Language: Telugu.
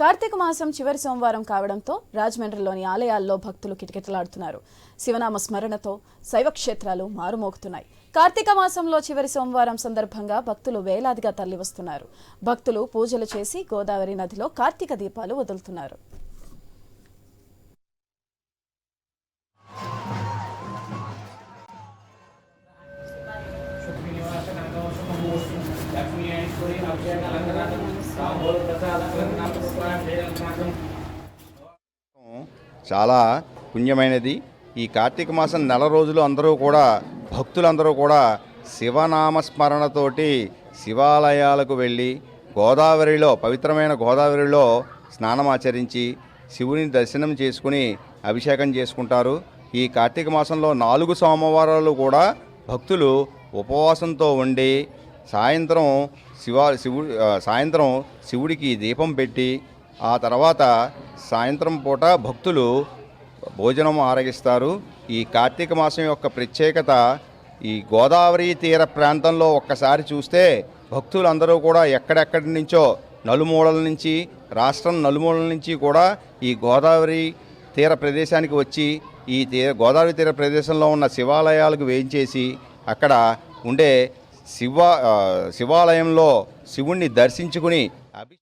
కార్తీక మాసం చివరి సోమవారం కావడంతో రాజమండ్రిలోని ఆలయాల్లో భక్తులు కిటకిటలాడుతున్నారు. శివనామ స్మరణతో శైవ క్షేత్రాలు మారుమోగుతున్నాయి. కార్తీక మాసంలో చివరి సోమవారం సందర్భంగా భక్తులు వేలాదిగా తరలివస్తున్నారు. భక్తులు పూజలు చేసి గోదావరి నదిలో కార్తీక దీపాలు వదులుతున్నారు. చాలా పుణ్యమైనది. ఈ కార్తీక మాసం నెల రోజులు అందరూ కూడా భక్తులందరూ కూడా శివనామస్మరణతోటి శివాలయాలకు వెళ్ళి గోదావరిలో పవిత్రమైన గోదావరిలో స్నానం ఆచరించి శివుని దర్శనం చేసుకుని అభిషేకం చేసుకుంటారు. ఈ కార్తీక మాసంలో నాలుగు సోమవారాలు కూడా భక్తులు ఉపవాసంతో ఉండి సాయంత్రం శివ శివుడు సాయంత్రం శివుడికి దీపం పెట్టి ఆ తర్వాత సాయంత్రం పూట భక్తులు భోజనం ఆరగిస్తారు. ఈ కార్తీక మాసం యొక్క ప్రత్యేకత ఈ గోదావరి తీర ప్రాంతంలో ఒక్కసారి చూస్తే భక్తులందరూ కూడా ఎక్కడెక్కడి నుంచో నలుమూలల నుంచి రాష్ట్రం నలుమూలల నుంచి కూడా ఈ గోదావరి తీర ప్రదేశానికి వచ్చి ఈ తీర గోదావరి తీర ప్రదేశంలో ఉన్న శివాలయాలకు వేయించేసి అక్కడ ఉండే శివ శివాలయంలో శివుణ్ణి దర్శించుకుని అభి